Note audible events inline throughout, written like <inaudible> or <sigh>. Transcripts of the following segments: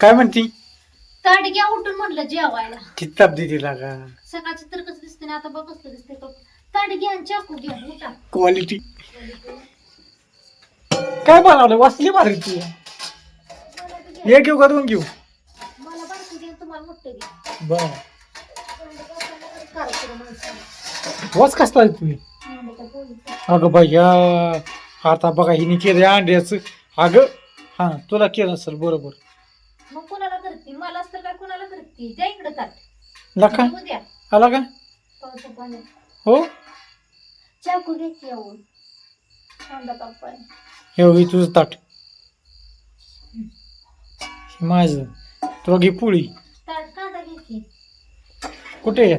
काय म्हणती? ताट घ्या उठून म्हटलं जेवायला. किती ताप देते लागा. सकाळची तर कसं दिसते ना आता बघ कसं दिसते तो. ताट घ्या आणि चाकू घ्या उठा क्वालिटी काय बनवलं? वाचली मारी ती. एक घेऊ का दोन घेऊ? मला बारकं घ्या तुम्हाला मोठं घ्या बर. कार्यक्रम माणसाला. वाच कसला आहे तुम्ही का पोळीचं. अगं भैया आता बघा हिने केलं अंड्याचं. अगं हा तुला केलं असेल बरोबर. मग कोणाला करते मलाच तर काय कोणाला करते द्या इकडं ताट. लका येऊ द्या. आला का? पावसा पाण्यात हो. चाकू घ्या की येऊन. कांदा कापाय हे होई तुझं ताट. हे माझं. तुला घे पोळी. ताट कांदा घ्या की. कुठे आहे?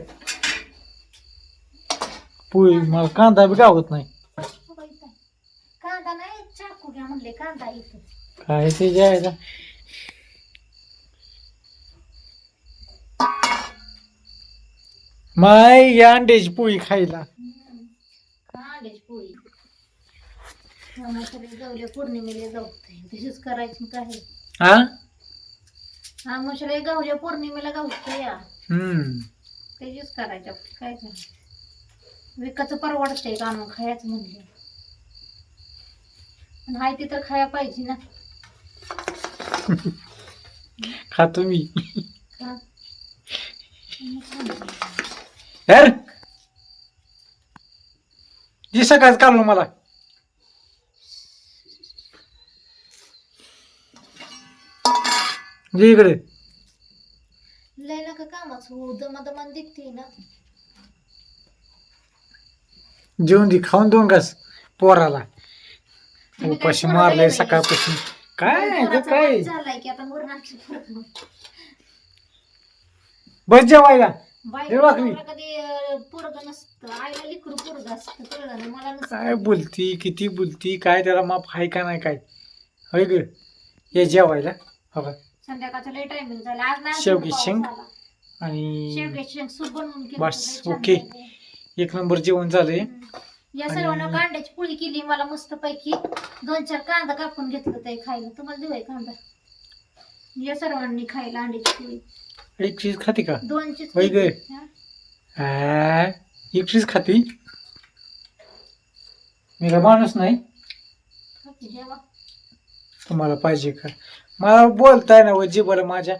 पोळी. मला कांदा बी गावत नाही. हो. कांदा नाही चाकू घ्या म्हणले कांदा इथं. काय ते जायला माय या अंड्याची पोळी खायला. कांद्याची पोळी. आम्हाला गवल्या पौर्णिमेला जाऊ तशीच करायची काय हा? आमच्याला गावल्या पौर्णिमेला गावतो या. हम्म. त्याचीच करायची आपली काय करायचं विकाचं परवडतंय का आणून खायचं म्हणले? पण हाय ते तर खाया पाहिजे ना. <laughs> खातो मी. का? यार जी सकाळच काढलो मला जे इकडे लय नका कामाच हो दमा दमान दिखते ना. जेवण दे खाऊन दोन घास पोराला. उपाशी येऊ सकाळपासून. काय काय? वाद झालाय की आता वरून आणखी फरक नाही. बस जेवायला. बाई वाकली. नवरा कधी पोरग नसतं. आईला लिकरू पोरग असतं कळलं ना? मला काय बोलती किती बोलती काय त्याला माप आहे का नाही काय? होय ग ये जेवायला. हो का संध्याकाळचा लय टायमिंग झाला. आज नाही शेवगी पाऊस शेंग. आला. आणि शेंग सूप बनवून केलं बस, होतं, लय छान ओके. एक नंबर जेवण झालंय. या सर्वांना आणि- कांद्याची पोळी केली मला मस्त पैकी दोन चार कांदा कापून घेतलं ते खायला. तुम्हाला देऊ कांदा? या सर्वांनी खायला अंड्याची पोळी. एक चीज खाती का? होय. गं. हा? आ, एक चीज खाती? मी काय माणूस नाही. तुम्हाला पाहिजे का? मला बोलताय ना वजी बोला माझ्या.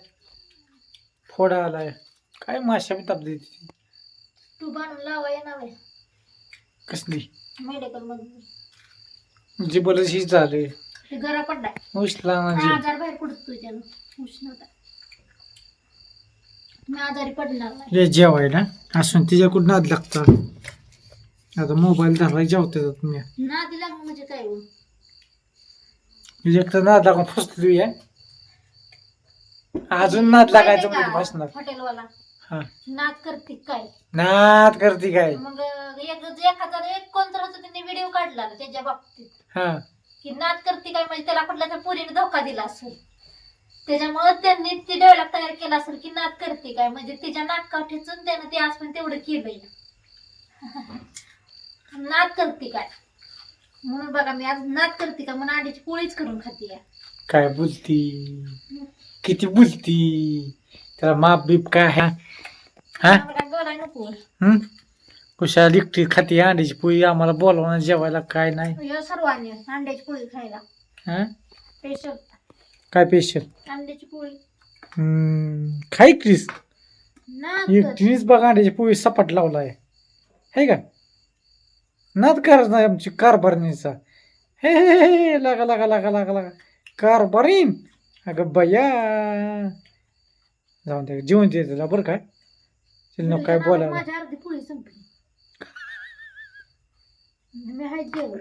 फोडा आलाय. काय माशा बी ताप देते तू. बांधून लावा येणार कसली? मेडिकलमध्ये जी बोल हीच झाले. ते गरा पडलाय. उचला म्हणजे. आजार बाहेर पडतोय त्यानं. उष्णता. मी आजारी पडणार नाही. जेवायला. असून तिच्याकडून नाद लागतात आता मोबाईल धरला जेवते तुम्ही. नादी लागणं म्हणजे काय हो? तिच्या तर नाद लागून फसलो अजून नाद लागायचं माहितीये म्हणजे का, फसणार. हॉटेलवाला. हा. नाद करते काय? नाद करते काय? मग एक एखादा एक कोणतर होतं त्यांनी व्हिडिओ काढला त्याच्या बाबतीत. हा. की नाद करते काय? म्हणजे त्याला कुठल्या तर पोरीने धोका दिला असेल. त्याच्यामुळे त्यांनी ती डायलॉग तयार केला असेल की नाद करते काय? म्हणजे तिच्या नाटका ठेचून त्यानं ते आज पण तेवढं केलंय. <laughs> नाद करते काय? म्हणून बघा मी आज नाद करते का? म्हणून अंड्याची पोळीच करून खाते या काय बोलती? किती बोलती? त्याला माप बीप काय? हा? मला बोलाय नको. हम्म कुशा लिकटी खाती अंड्याची पोळी आम्हाला बोलवणं जेवायला काय नाही. या सर्वांनी अंड्याची पोळी खायला. हा? स्पेशल काय पेशल अंड्याची पोळी. खाई क्रिस. नाद एक कर. ट्रीस बघा अंड्याची पोळी सपाट लावलाय. है का? नाद करत नाही आमची कारभारणीचा. हे हे, लागा लागा लागा लागा लागा. कारभारीन. अगं बया. जाऊन दे जेवण दे तुला बरं काय नको काय अर्धी पोळी संपली. जेवण.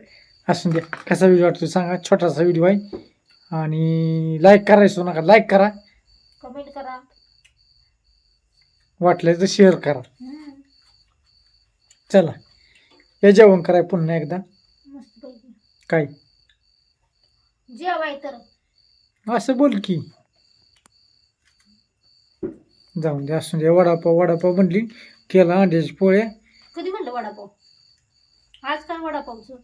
असून द्या कसा व्हिडिओ वाटतो सांगा. छोटासा व्हिडिओ आहे. आणि लाईक करायचो नका. लाईक करा. कमेंट करा. वाटलं तर शेअर करा. चला. या जेवण कराय पुन्हा एकदा. काय? जेवाय तर. असं बोल की. जाऊन दे असून दे. वडापाव वडापाव म्हणली. केला अंड्याची पोळ्या. कधी म्हणलं वडापाव? आज काय वडापावचं?